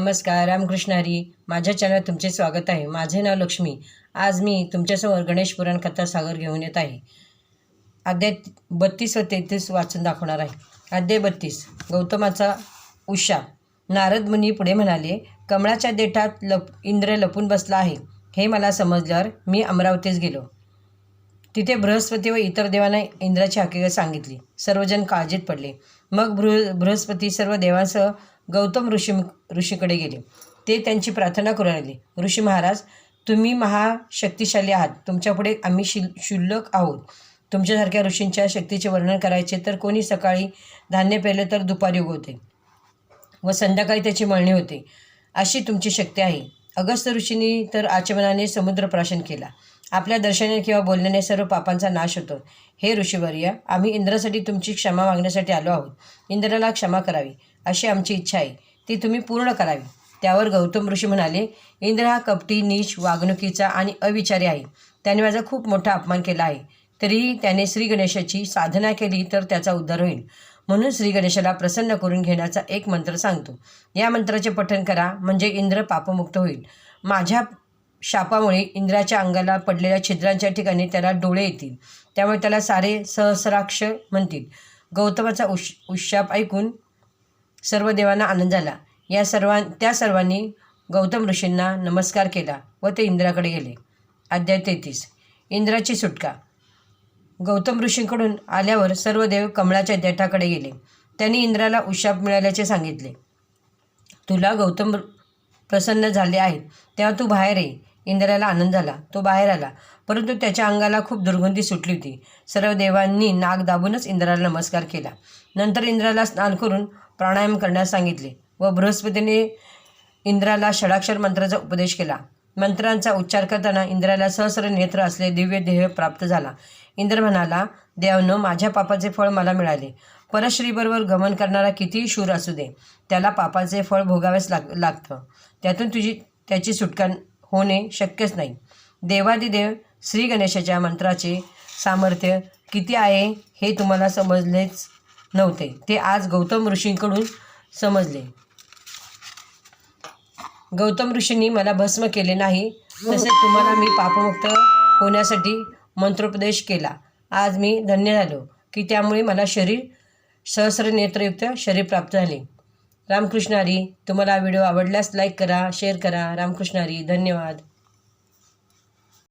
नमस्कार रामकृष्ण हरी. माझ्या चॅनल तुमचे स्वागत आहे. माझे नाव लक्ष्मी. आज मी तुमच्यासमोर गणेश पुराण कथा सागर घेऊन येत आहे. अध्याय बत्तीस व तेहतीस वाचून दाखवणार आहे. अध्याय बत्तीस. गौतमाचा उषा. नारद मुनी पुढे म्हणाले कमळाच्या देठात लप इंद्र लपून बसला आहे. हे मला समजल्यावर मी अमरावतीस गेलो. तिथे बृहस्पती व इतर देवांना इंद्राची हकीकत सांगितली. सर्वजण काळजीत पडले. मग बृह बृहस्पती सर्व देवांसह गौतम ऋषी ऋषीकडे गेले. ते त्यांची प्रार्थना करू लागले. ऋषी महाराज तुम्ही महाशक्तिशाली आहात. तुमच्यापुढे आम्ही शिल शुल्लक आहोत. तुमच्यासारख्या ऋषींच्या शक्तीचे वर्णन करायचे तर कोणी सकाळी धान्य पेरले तर दुपारी उगवते व संध्याकाळी त्याची मळणी होते. अशी तुमची शक्ती आहे. अगस्त ऋषींनी तर आचमनाने समुद्र प्राशन केला. आपल्या दर्शनाने किंवा बोलण्याने सर्व पापांचा नाश होतो. हे ऋषीवर्य आम्ही इंद्रासाठी तुमची क्षमा मागण्यासाठी आलो आहोत. इंद्राला क्षमा करावी अशी आमची इच्छा आहे. ती तुम्ही पूर्ण करावी. त्यावर गौतम ऋषी म्हणाले इंद्र हा कपटी नीच वागणुकीचा आणि अविचारी आहे. त्याने माझा खूप मोठा अपमान केला आहे. तरीही त्याने श्री गणेशाची साधना केली तर त्याचा उद्धार होईल. म्हणून श्री गणेशाला प्रसन्न करून घेण्याचा एक मंत्र सांगतो. या मंत्राचे पठण करा म्हणजे इंद्र पापमुक्त होईल. माझ्या शापामुळे इंद्राच्या अंगाला पडलेल्या छिद्रांच्या ठिकाणी त्याला डोळे येतील. त्यामुळे त्याला सारे सहस्राक्ष म्हणतील. गौतमाचा उश उशाप ऐकून सर्व देवांना आनंद झाला. या सर्वां त्या सर्वांनी गौतम ऋषींना नमस्कार केला व ते इंद्राकडे गेले. अध्याय तेहतीस. इंद्राची सुटका. गौतम ऋषींकडून आल्यावर सर्व देव कमळाच्या देठाकडे गेले. त्यांनी इंद्राला उशाप मिळाल्याचे सांगितले. तुला गौतम प्रसन्न झाले आहेत. तेव्हा तू बाहेर ये. इंद्राला आनंद झाला तो बाहेर आला. परंतु त्याच्या अंगाला खूप दुर्गंधी सुटली होती. सर्व देवांनी नाक दाबूनच इंद्राला नमस्कार केला. नंतर इंद्राला स्नान करून प्राणायाम करण्यास सांगितले व बृहस्पतीने इंद्राला षडाक्षर मंत्राचा उपदेश केला. मंत्रांचा उच्चार करताना इंद्राला सहस्र नेत्र असले दिव्य देह प्राप्त झाला. इंद्र म्हणाला देवनं माझ्या पापाचे फळ मला मिळाले. परश्रीबरोबर गमन करणारा कितीही शूर असू दे त्याला पापाचे फळ भोगावेच लाग लागतं. त्यातून तुझी त्याची सुटका होणे शक्यच नाही. देवादिदेव श्री गणेशाच्या मंत्राचे सामर्थ्य किती आहे हे तुम्हाला समजलेच नव्हते. ते आज गौतम ऋषींकडून समजले. गौतम ऋषींनी मला भस्म केले नाही तसेच तुम्हाला मी पापमुक्त होण्यासाठी मंत्रोपदेश केला. आज मी धन्य झालो की त्यामुळे मला शरीर सहस्र नेत्रयुक्त शरीर प्राप्त झाले. रामकृष्ण हरी तुम्हाला व्हिडिओ आवडल्यास लाईक करा शेअर करा. रामकृष्ण हरी धन्यवाद.